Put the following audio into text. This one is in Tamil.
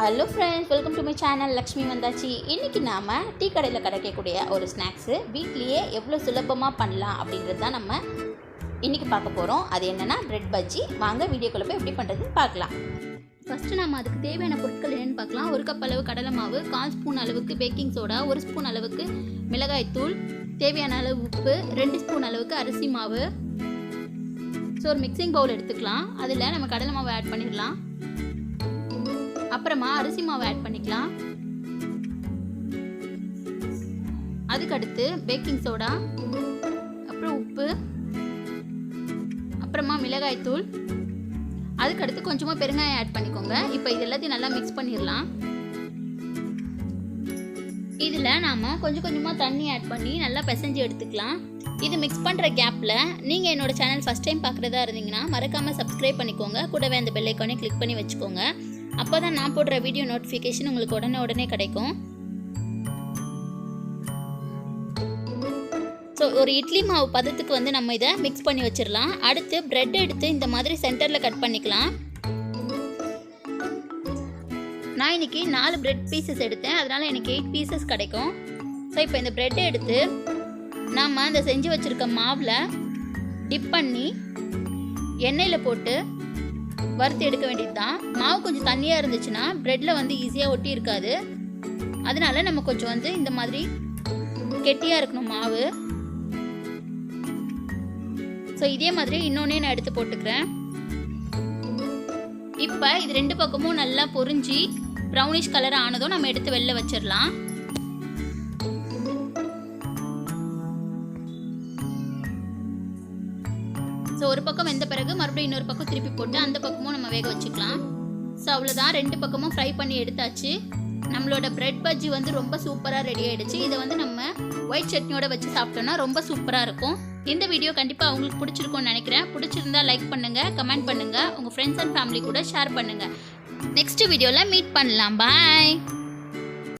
Hello friends welcome to my channel Lakshmi வந்தாச்சு இன்றைக்கி நாம் டீ கடையில் கிடைக்கக்கூடிய ஒரு ஸ்நாக்ஸு வீட்லேயே எவ்வளோ சுலபமாக பண்ணலாம் அப்படின்றது தான் நம்ம இன்றைக்கி பார்க்க போகிறோம் அது என்னென்னா ப்ரெட் பஜ்ஜி வாங்க வீடியோக்குள்ளே போய் எப்படி பண்ணுறதுன்னு பார்க்கலாம். ஃபஸ்ட்டு நம்ம அதுக்கு தேவையான பொருட்கள் என்னென்னு பார்க்கலாம். ஒரு கப் அளவு கடலை மாவு கால் ஸ்பூன் அளவுக்கு பேக்கிங் சோடா ஒரு ஸ்பூன் அளவுக்கு மிளகாய்த்தூள் தேவையான அளவு உப்பு ரெண்டு ஸ்பூன் அளவுக்கு அரிசி மாவு. ஸோ ஒரு மிக்சிங் பவுல் எடுத்துக்கலாம். அதில் நம்ம கடலை மாவு ஆட் பண்ணிடலாம். அப்புறமா அரிசி மாவு ஆட் பண்ணிக்கலாம். அதுக்கடுத்து பேக்கிங் சோடா அப்புறம் உப்பு அப்புறமா மிளகாய் தூள். அதுக்கடுத்து கொஞ்சமாக பெருங்காயம் ஆட் பண்ணிக்கோங்க. இப்போ இது எல்லாத்தையும் நல்லா மிக்ஸ் பண்ணிடலாம். இதில் நாம் கொஞ்சம் கொஞ்சமாக தண்ணி ஆட் பண்ணி நல்லா பிசைஞ்சு எடுத்துக்கலாம். இது மிக்ஸ் பண்ணுற கேப்பில் நீங்கள் என்னோடய சேனல் ஃபஸ்ட் டைம் பார்க்குறதா இருந்தீங்கன்னா மறக்காமல் சப்ஸ்கிரைப் பண்ணிக்கோங்க. கூடவே அந்த பெல்லைக்கானே கிளிக் பண்ணி வச்சுக்கோங்க. அப்போ தான் நான் போடுற வீடியோ நோட்டிஃபிகேஷன் உங்களுக்கு உடனே உடனே கிடைக்கும். ஸோ ஒரு இட்லி மாவு பதத்துக்கு வந்து நம்ம இதை மிக்ஸ் பண்ணி வச்சிடலாம். அடுத்து பிரெட் எடுத்து இந்த மாதிரி சென்டரில் கட் பண்ணிக்கலாம். நான் இன்னைக்கு நாலு பிரெட் பீசஸ் எடுத்தேன். அதனால் எனக்கு எயிட் பீசஸ் கிடைக்கும். ஸோ இப்போ இந்த பிரெட்டை எடுத்து நாம் அந்த செஞ்சு வச்சுருக்க மாவில் டிப் பண்ணி எண்ணெயில் போட்டு வறுத்து எடுக்க வேண்டியது தான் மாவு கொஞ்சம் தண்ணியாக இருந்துச்சுன்னா ப்ரெட்டில் வந்து ஈஸியாக ஒட்டி இருக்காது. அதனால நம்ம கொஞ்சம் வந்து இந்த மாதிரி கெட்டியாக இருக்கணும் மாவு. ஸோ இதே மாதிரி இன்னொன்னே நான் எடுத்து போட்டுக்கிறேன். இப்போ இது ரெண்டு பக்கமும் நல்லா பொறிஞ்சி ப்ரௌனிஷ் கலர் ஆனதும் நம்ம எடுத்து வெளில வச்சிடலாம். ஸோ ஒரு பக்கம் வெந்த பிறகு மறுபடியும் இன்னொரு பக்கம் திருப்பி போட்டு அந்த பக்கமும் நம்ம வேக வச்சுக்கலாம். ஸோ அவ்வளோதான் ரெண்டு பக்கமும் ஃப்ரை பண்ணி எடுத்தாச்சு. நம்மளோட பிரெட் பஜ்ஜி வந்து ரொம்ப சூப்பராக ரெடி ஆகிடுச்சு இதை வந்து நம்ம ஒயிட் சட்னியோட வச்சு சாப்பிட்டோம்னா ரொம்ப சூப்பராக இருக்கும். இந்த வீடியோ கண்டிப்பாக அவங்களுக்கு பிடிச்சிருக்கும்னு நினைக்கிறேன். பிடிச்சிருந்தா லைக் பண்ணுங்கள் கமெண்ட் பண்ணுங்கள் உங்கள் ஃப்ரெண்ட்ஸ் அண்ட் ஃபேமிலி கூட ஷேர் பண்ணுங்கள் நெக்ஸ்ட் வீடியோவில் மீட் பண்ணலாம். பாய்